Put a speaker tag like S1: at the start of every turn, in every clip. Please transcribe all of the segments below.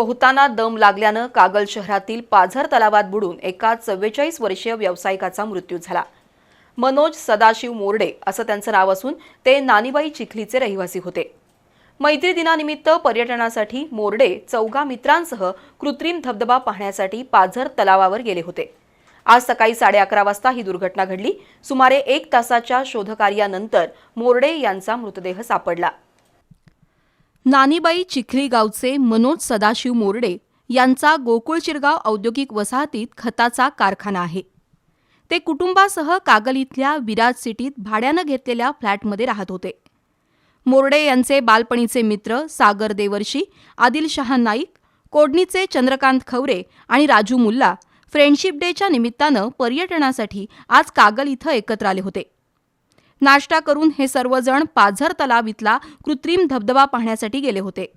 S1: पोहताना दम लागल्यानं कागल शहरातील पाझर तलावात बुडून एका चव्वेचाळीस वर्षीय व्यावसायिकाचा मृत्यू झाला. मनोज सदाशिव मोरडे असं त्यांचं नाव असून ते नानीबाई चिखलीचे रहिवासी होते. मैत्री दिनानिमित्त पर्यटनासाठी मोरडे चौघा मित्रांसह कृत्रिम धबधबा पाहण्यासाठी पाझर तलावावर गेले होते. आज सकाळी साडे अकरा वाजता ही दुर्घटना घडली. सुमारे एक तासाच्या शोधकार्यानंतर मोरडे यांचा मृतदेह सापडला. नानीबाई चिखली गावचे मनोज सदाशिव मोरडे यांचा गोकुळ चिरगाव औद्योगिक वसाहतीत खताचा कारखाना आहे. ते कुटुंबासह कागल इथल्या विराज सिटीत भाड्यानं घेतलेल्या फ्लॅटमध्ये राहत होते. मोरडे यांचे बालपणीचे मित्र सागर देवर्षी आदिल शहा नाईक कोडणीचे चंद्रकांत खवरे आणि राजू मुल्ला फ्रेंडशिप डेच्या निमित्तानं पर्यटनासाठी आज कागल इथं एकत्र आले होते. नाश्ता करून हे सर्वजण पाझर तलाव इथला कृत्रिम धबधबा पाहण्यासाठी गेले होते.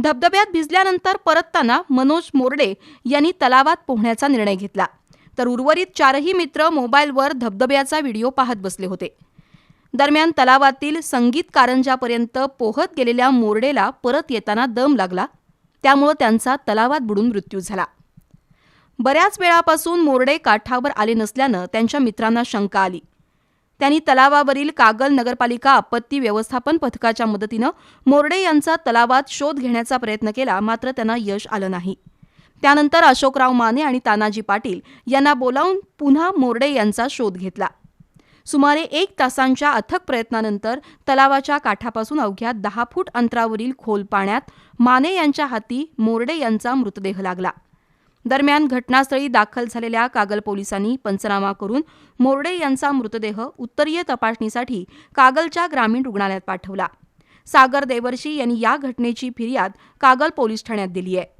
S1: धबधब्यात भिजल्यानंतर परतताना मनोज मोरडे यांनी तलावात पोहण्याचा निर्णय घेतला. तर उर्वरित चारही मित्र मोबाईलवर धबधब्याचा व्हिडिओ पाहत बसले होते. दरम्यान तलावातील संगीत कारंजापर्यंत पोहत गेलेल्या मोरडेला परत येताना दम लागला. त्यामुळं त्यांचा तलावात बुडून मृत्यू झाला. बऱ्याच वेळापासून मोरडे काठावर आले नसल्यानं त्यांच्या मित्रांना शंका आली. त्यांनी तलावावरील कागल नगरपालिका आपत्ती व्यवस्थापन पथकाच्या मदतीनं मोरडे यांचा तलावात शोध घेण्याचा प्रयत्न केला मात्र त्यांना यश आलं नाही. त्यानंतर अशोकराव माने आणि तानाजी पाटील यांना बोलावून पुन्हा मोरडे यांचा शोध घेतला. सुमारे एक तासांच्या अथक प्रयत्नानंतर तलावाच्या काठापासून अवघ्या दहा फूट अंतरावरील खोल पाण्यात माने यांच्या हाती मोरडे यांचा मृतदेह लागला. दरम्यान घटनास्थळी दाखल झालेल्या कागल पोलिसांनी पंचनामा करून मोरडे यांचा मृतदेह उत्तरीय तपासणीसाठी कागलच्या ग्रामीण रुग्णालयात पाठवला. सागर देवर्षी यांनी या घटनेची फिर्याद कागल पोलीस ठाण्यात दिली आहे